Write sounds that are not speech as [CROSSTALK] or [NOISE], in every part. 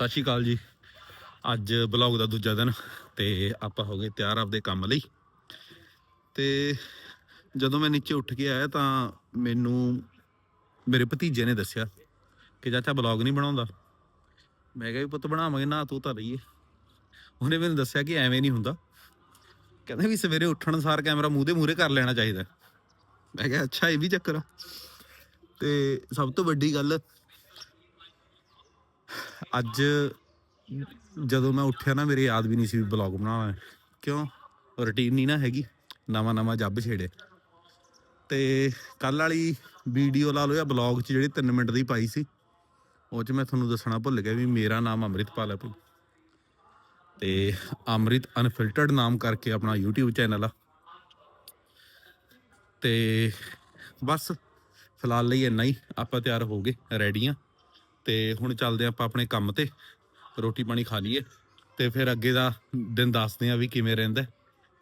ਸਤਿ ਸ਼੍ਰੀ ਅਕਾਲ ਜੀ। ਅੱਜ ਬਲੌਗ ਦਾ ਦੂਜਾ ਦਿਨ ਤੇ ਆਪਾਂ ਹੋ ਗਏ ਤਿਆਰ ਆਪਦੇ ਕੰਮ ਲਈ। ਤੇ ਜਦੋਂ ਮੈਂ ਨੀਚੇ ਉੱਠ ਕੇ ਆਇਆ ਤਾਂ ਮੈਨੂੰ ਮੇਰੇ ਭਤੀਜੇ ਨੇ ਦੱਸਿਆ ਕਿ ਚਾਚਾ ਬਲੌਗ ਨਹੀਂ ਬਣਾਉਂਦਾ। ਮੈਂ ਕਿਹਾ ਵੀ ਪੁੱਤ ਬਣਾਵਾਂਗੇ ਨਾ ਤੂੰ ਤਾਂ ਲਈਏ। ਉਹਨੇ ਮੈਨੂੰ ਦੱਸਿਆ ਕਿ ਐਵੇਂ ਨਹੀਂ ਹੁੰਦਾ। ਕਹਿੰਦੇ ਵੀ ਸਵੇਰੇ ਉੱਠਣ ਸਾਰ ਕੈਮਰਾ ਮੂੰਹ ਦੇ ਮੂਹਰੇ ਕਰ ਲੈਣਾ ਚਾਹੀਦਾ। ਮੈਂ ਕਿਹਾ ਅੱਛਾ, ਇਹ ਵੀ ਚੱਕਰ ਆ। ਤੇ ਸਭ ਤੋਂ ਵੱਡੀ ਗੱਲ ਅੱਜ ਜਦੋਂ ਮੈਂ ਉੱਠਿਆ ਨਾ, ਮੇਰੇ ਯਾਦ ਵੀ ਨਹੀਂ ਸੀ ਵੀ ਬਲੌਗ ਬਣਾਉਣਾ ਕਿਉਂ? ਰੁਟੀਨ ਨਹੀਂ ਨਾ ਹੈਗੀ। ਨਵਾਂ ਨਵਾਂ ਜੱਬ ਛੇੜੇ ਤੇ ਕੱਲ ਵਾਲੀ ਵੀਡੀਓ ਲਾ ਲਓ ਜਾਂ ਬਲੌਗ 'ਚ ਜਿਹੜੀ 3 ਮਿੰਟ ਦੀ ਪਾਈ ਸੀ, ਉਹ 'ਚ ਮੈਂ ਤੁਹਾਨੂੰ ਦੱਸਣਾ ਭੁੱਲ ਗਿਆ ਵੀ ਮੇਰਾ ਨਾਮ ਅੰਮ੍ਰਿਤਪਾਲ ਹੈ ਭਾਈ। ਤੇ ਅੰਮ੍ਰਿਤ ਅਨਫਿਲਟਰਡ ਨਾਮ ਕਰਕੇ ਆਪਣਾ YouTube ਚੈਨਲ ਆ। ਤੇ ਬਸ, ਫਿਲਹਾਲ ਲਈ ਇੰਨਾ ਹੀ। ਆਪਾਂ ਤਿਆਰ ਹੋ ਗਏ ਰੈਡੀ ਆ। ਤੇ ਹੁਣ ਚੱਲਦੇ ਆਪਾਂ ਆਪਣੇ ਕੰਮ ਤੇ। ਰੋਟੀ ਪਾਣੀ ਖਾ ਲਈਏ ਤੇ ਫਿਰ ਅੱਗੇ ਦਾ ਦਿਨ ਦੱਸਦੇ ਆ ਵੀ ਕਿਵੇਂ ਰਹਿੰਦਾ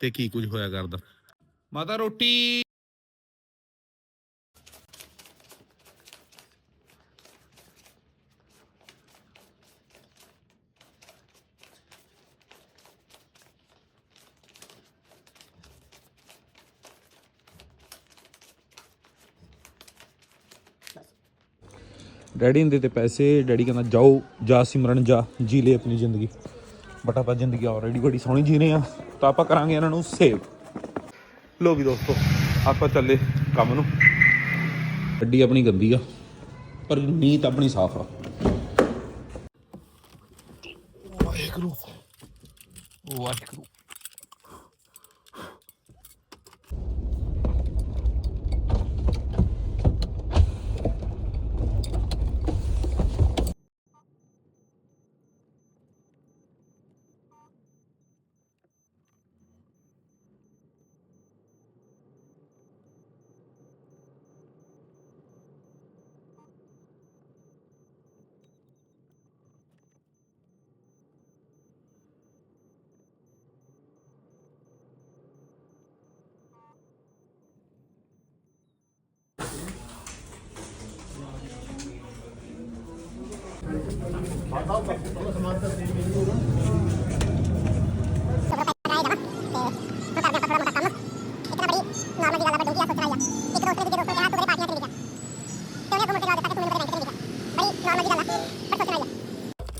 ਤੇ ਕੀ ਕੁਝ ਹੋਇਆ ਕਰਦਾ। ਮਾਤਾ ਰੋਟੀ। ਡੈਡੀ ਨੇ ਦਿੱਤੇ ਪੈਸੇ, ਡੈਡੀ ਕਹਿੰਦਾ, ਜਾਓ, ਜਾ ਸਿਮਰਨ ਜਾ, ਜੀ ਲੈ ਆਪਣੀ ਜ਼ਿੰਦਗੀ। ਬਟ ਆਪਾਂ ਜ਼ਿੰਦਗੀ ਆਲਰੇਡੀ ਬੜੀ ਸੋਹਣੀ ਜੀ ਰਹੇ ਆ ਤਾਂ ਆਪਾਂ ਕਰਾਂਗੇ ਇਹਨਾਂ ਨੂੰ ਸੇਵ ਲੋ ਵੀ ਦੋਸਤੋ, ਆਪਾਂ ਚੱਲੇ ਕੰਮ ਨੂੰ। ਗੱਡੀ ਆਪਣੀ ਗੰਦੀ ਆ, ਪਰ ਨੀਤ ਆਪਣੀ ਸਾਫ਼ ਆ। ਵਾਹਿਗੁਰੂ। ਵਾਹਿਗੁਰੂ।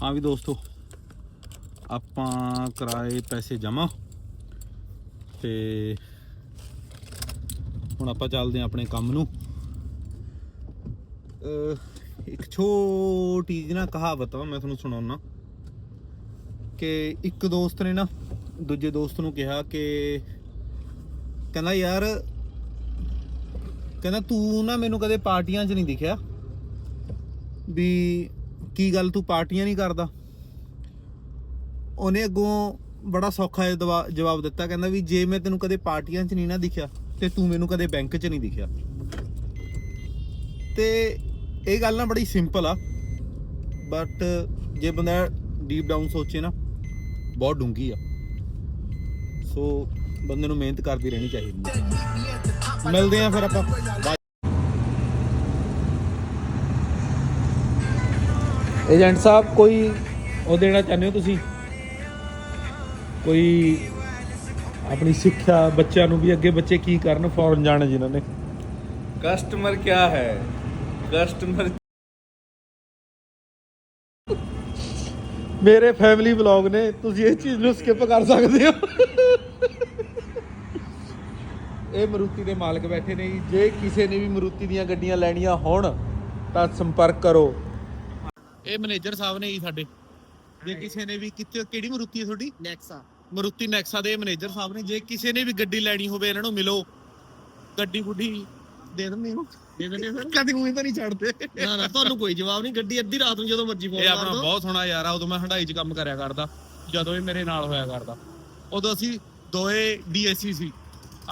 ਹਾਂ ਵੀ ਦੋਸਤੋ, ਆਪਾਂ ਕਰਾਏ ਪੈਸੇ ਜਮਾ ਤੇ ਹੁਣ ਆਪਾਂ ਚੱਲਦੇ ਆਂ ਆਪਣੇ ਕੰਮ ਨੂੰ। ਇੱਕ ਛੋਟੀ ਜਿਹੀ ਨਾ ਕਹਾਵਤ ਆ, ਮੈਂ ਤੁਹਾਨੂੰ ਸੁਣਾਉਣਾ ਕਿ ਇੱਕ ਦੋਸਤ ਨੇ ਨਾ, ਦੂਜੇ ਦੋਸਤ ਨੂੰ ਕਿਹਾ ਕਿ ਕਹਿੰਦਾ, ਯਾਰ, ਕਹਿੰਦਾ ਤੂੰ ਨਾ ਮੈਨੂੰ ਕਦੇ ਪਾਰਟੀਆਂ 'ਚ ਨਹੀਂ ਦਿਖਿਆ ਵੀ ਕੀ ਗੱਲ ਤੂੰ ਪਾਰਟੀਆਂ ਨਹੀਂ ਕਰਦਾ? ਉਹਨੇ ਅੱਗੋਂ ਬੜਾ ਸੌਖਾ ਜਿਹਾ ਜਵਾਬ ਦਿੱਤਾ, ਕਹਿੰਦਾ ਵੀ ਜੇ ਮੈਂ ਤੈਨੂੰ ਕਦੇ ਪਾਰਟੀਆਂ 'ਚ ਨਹੀਂ ਨਾ ਦਿਖਿਆ ਤੇ ਤੂੰ ਮੈਨੂੰ ਕਦੇ ਬੈਂਕ 'ਚ ਨਹੀਂ ਦਿਖਿਆ। ਤੇ ਇਹ ਗੱਲ ਨਾ ਬੜੀ ਸਿੰਪਲ ਆ ਬਟ ਜੇ ਬੰਦਾ ਡੀਪ ਡਾਊਨ ਸੋਚੇ ਨਾ, ਬਹੁਤ ਡੂੰਗੀ ਆ। ਸੋ ਬੰਦੇ ਨੂੰ ਮਿਹਨਤ ਕਰਦੀ ਰਹਿਣੀ ਚਾਹੀਦੀ ਹੈ ਮਿਲਦੇ ਆ ਫਿਰ ਆਪਾਂ। ਏਜੰਟ ਸਾਹਿਬ, ਕੋਈ ਉਹ ਦੇਣਾ ਚਾਹੁੰਦੇ ਹੋ ਤੁਸੀਂ? ਕੋਈ ਆਪਣੀ ਸਿੱਖਿਆ ਬੱਚਿਆਂ ਨੂੰ ਵੀ ਅੱਗੇ ਬੱਚੇ ਕੀ ਕਰਨ, ਫੌਰਨ ਜਾਣ ਜਿਨ੍ਹਾਂ ਨੇ? ਕਸਟਮਰ ਕੀ ਹੈ? ਕਸਟਮਰ ਮੇਰੇ ਫੈਮਿਲੀ ਵਲੌਗ ਨੇ ਤੁਸੀਂ ਇਸ ਚੀਜ਼ ਨੂੰ ਸਕਿਪ ਕਰ ਸਕਦੇ ਹੋ। ਇਹ ਮਰੂਤੀ ਦੇ ਮਾਲਕ ਬੈਠੇ ਨੇ ਜੇ। ਕਿਸੇ ਨੇ ਵੀ ਮਰੂਤੀ ਦੀਆਂ ਗੱਡੀਆਂ ਲੈਣੀਆਂ ਹੋਣ ਤਾਂ ਸੰਪਰਕ ਕਰੋ। ਇਹ ਮੈਨੇਜਰ ਸਾਹਿਬ ਨੇ ਜੀ ਸਾਡੇ। ਜੇ ਕਿਸੇ ਨੇ ਵੀ ਕਿਤੇ ਕਿਹੜੀ ਮਰੂਤੀ ਹੈ ਤੁਹਾਡੀ? ਨੈਕਸਾ ਮਰੂਤੀ ਨੈਕਸਾ ਦੇ ਮੈਨੇਜਰ ਸਾਹਿਬ ਨੇ। ਜੇ ਕਿਸੇ ਨੇ ਵੀ ਗੱਡੀ ਲੈਣੀ ਹੋਵੇ ਇਹਨਾਂ ਨੂੰ ਮਿਲੋ। ਗੱਡੀ ਗੁੱਡੀ ਦੇ ਦਿੰਦੇ ਹੋ? ਦੇ ਦਿੰਦੇ ਫਿਰ ਕਦੀ ਮੂੰਹ ਤਾਂ ਨਹੀਂ ਛੱਡਦੇ। ਨਾ ਨਾ ਤੁਹਾਨੂੰ ਕੋਈ ਜਵਾਬ ਨਹੀਂ ਗੱਡੀ ਅੱਧੀ ਰਾਤ ਨੂੰ ਜਦੋਂ ਮਰਜ਼ੀ ਫੋਨ ਇਹ ਆਪਣਾ ਬਹੁਤ ਸੋਹਣਾ ਯਾਰ ਆ ਉਦੋਂ ਮੈਂ ਹੰਡਾਈ 'ਚ ਕੰਮ ਕਰਿਆ ਕਰਦਾ ਜਦੋਂ ਇਹ ਮੇਰੇ ਨਾਲ ਹੋਇਆ ਕਰਦਾ। ਉਦੋਂ ਅਸੀਂ ਦੋਏ ਡੀਐਸਸੀ ਸੀ।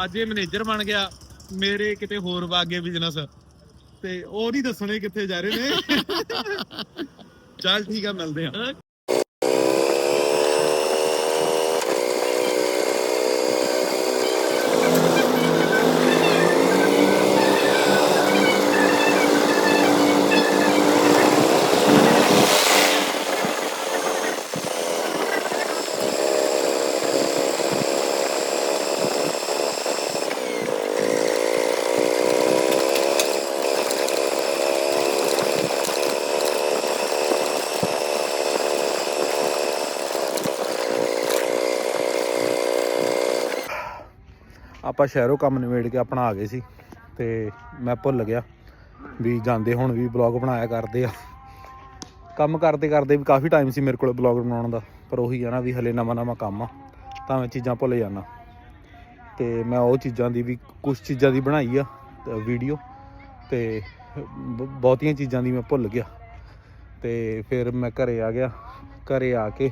ਅੱਜ ਇਹ ਮੈਨੇਜਰ ਬਣ ਗਿਆ ਮੇਰੇ ਕਿਤੇ ਹੋਰ ਵਾਗੇ ਬਿਜ਼ਨਸ ਤੇ ਉਹ ਨਹੀਂ ਦੱਸਣੇ ਕਿੱਥੇ ਜਾ ਰਹੇ ਨੇ। [LAUGHS] ਚੱਲ ਠੀਕ ਆ ਮਿਲਦੇ ਆ। ਆਪਾਂ ਸ਼ਹਿਰੋਂ ਕੰਮ ਨਿਬੇੜ ਕੇ ਆਪਣਾ ਆ ਗਏ ਸੀ ਤੇ ਮੈਂ ਭੁੱਲ ਗਿਆ ਵੀ ਜਾਂਦੇ ਹੁਣ ਵੀ ਬਲੌਗ ਬਣਾਇਆ ਕਰਦੇ ਆ। ਕੰਮ ਕਰਦੇ ਕਰਦੇ ਵੀ ਕਾਫੀ ਟਾਈਮ ਸੀ ਮੇਰੇ ਕੋਲ ਬਲੌਗ ਬਣਾਉਣ ਦਾ, ਪਰ ਉਹੀ ਆ ਨਾ ਵੀ ਹਲੇ ਨਵਾਂ ਨਵਾਂ ਕੰਮ ਆ, ਤਾਂ ਮੈਂ ਚੀਜ਼ਾਂ ਭੁੱਲ ਜਾਂਦਾ। ਤੇ ਮੈਂ ਉਹ ਚੀਜ਼ਾਂ ਦੀ ਵੀ ਕੁਝ ਚੀਜ਼ਾਂ ਦੀ ਬਣਾਈ ਆ ਵੀਡੀਓ ਤੇ ਬ- ਬਹੁਤੀਆਂ ਚੀਜ਼ਾਂ ਦੀ ਮੈਂ ਭੁੱਲ ਗਿਆ। ਤੇ ਫਿਰ ਮੈਂ ਘਰੇ ਆ ਗਿਆ, ਘਰੇ ਆ ਕੇ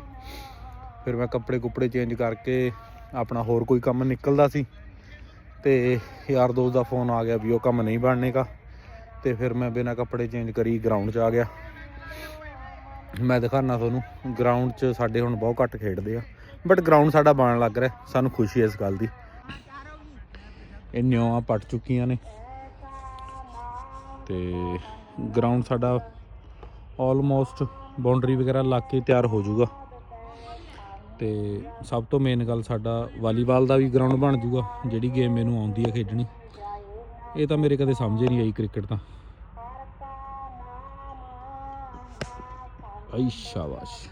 ਫਿਰ ਮੈਂ ਕੱਪੜੇ ਕੁਪੜੇ ਚੇਂਜ ਕਰਕੇ ਆਪਣਾ ਹੋਰ ਕੋਈ ਕੰਮ ਨਿਕਲਦਾ ਸੀ। ਤੇ ਯਾਰ ਦੋਸਤ ਦਾ ਫੋਨ ਆ ਗਿਆ ਵੀ ਉਹ ਕੰਮ ਨਹੀਂ ਬਣਨੇਗਾ ਤੇ ਫਿਰ ਮੈਂ ਬਿਨਾਂ ਕੱਪੜੇ ਚੇਂਜ ਕਰੀ ਗਰਾਊਂਡ 'ਚ ਆ ਗਿਆ। ਮੈਂ ਦਿਖਾਣਾ ਤੁਹਾਨੂੰ ਗਰਾਊਂਡ 'ਚ ਸਾਡੇ ਹੁਣ ਬਹੁਤ ਘੱਟ ਖੇਡਦੇ ਆ। ਬਟ ਗਰਾਊਂਡ ਸਾਡਾ ਬਣਨ ਲੱਗ ਰਿਹਾ, ਸਾਨੂੰ ਖੁਸ਼ੀ ਹੈ ਇਸ ਗੱਲ ਦੀ। ਇਹ ਨਿਉਆਂ ਪਟ ਚੁੱਕੀਆਂ ਨੇ। ਤੇ ਗਰਾਊਂਡ ਸਾਡਾ ਆਲਮੋਸਟ ਬਾਉਂਡਰੀ ਵਗੈਰਾ ਲਾ ਕੇ ਤਿਆਰ ਹੋ ਜਾਊਗਾ। ਤੇ ਸਭ ਤੋਂ ਮੇਨ ਗੱਲ ਸਾਡਾ ਵਾਲੀਬਾਲ ਦਾ ਵੀ ਗਰਾਊਂਡ ਬਣ ਜੂਗਾ, ਜਿਹੜੀ ਗੇਮ ਮੈਨੂੰ ਆਉਂਦੀ ਹੈ ਖੇਡਣੀ। ਇਹ ਤਾਂ ਮੇਰੇ ਕਦੇ ਸਮਝ ਹੀ ਨਹੀਂ ਆਈ ਕ੍ਰਿਕਟ ਤਾਂ। ਆਈ ਸ਼ਾਬਾਸ਼।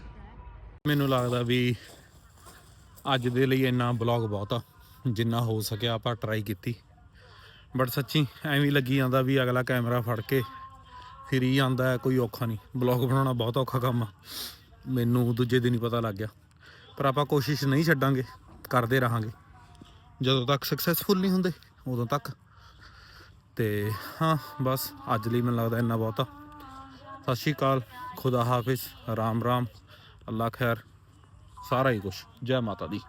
ਮੈਨੂੰ ਲੱਗਦਾ ਵੀ ਅੱਜ ਦੇ ਲਈ ਇੰਨਾ ਬਲੌਗ ਬਹੁਤ ਆ, ਜਿੰਨਾ ਹੋ ਸਕਿਆ ਆਪਾਂ ਟਰਾਈ ਕੀਤੀ। ਬਟ ਸੱਚੀ ਐਵੇਂ ਲੱਗੀ ਜਾਂਦਾ ਵੀ ਅਗਲਾ ਕੈਮਰਾ ਫੜ ਕੇ ਫਿਰ ਹੀ ਆਂਦਾ ਕੋਈ ਔਖਾ ਨਹੀਂ। ਬਲੌਗ ਬਣਾਉਣਾ ਬਹੁਤ ਔਖਾ ਕੰਮ ਆ। ਮੈਨੂੰ ਦੂਜੇ ਦਿਨ ਹੀ ਪਤਾ ਲੱਗ ਗਿਆ। ਪਰ ਆਪਾਂ ਕੋਸ਼ਿਸ਼ ਨਹੀਂ ਛੱਡਾਂਗੇ, ਕਰਦੇ ਰਹਾਂਗੇ। ਜਦੋਂ ਤੱਕ ਸਕਸੈਸਫੁਲ ਨਹੀਂ ਹੁੰਦੇ, ਉਦੋਂ ਤੱਕ। ਤੇ ਹਾਂ, ਬਸ ਅੱਜ ਲਈ ਮੈਨੂੰ ਲੱਗਦਾ ਇੰਨਾ ਬਹੁਤਾ। ਸਤਿ ਸ਼੍ਰੀ ਅਕਾਲ, ਖੁਦਾ ਹਾਫਿਜ਼, ਰਾਮ ਰਾਮ, ਅੱਲਾ ਖੈਰ, ਸਾਰਾ ਹੀ ਕੁਝ ਜੈ ਮਾਤਾ ਦੀ।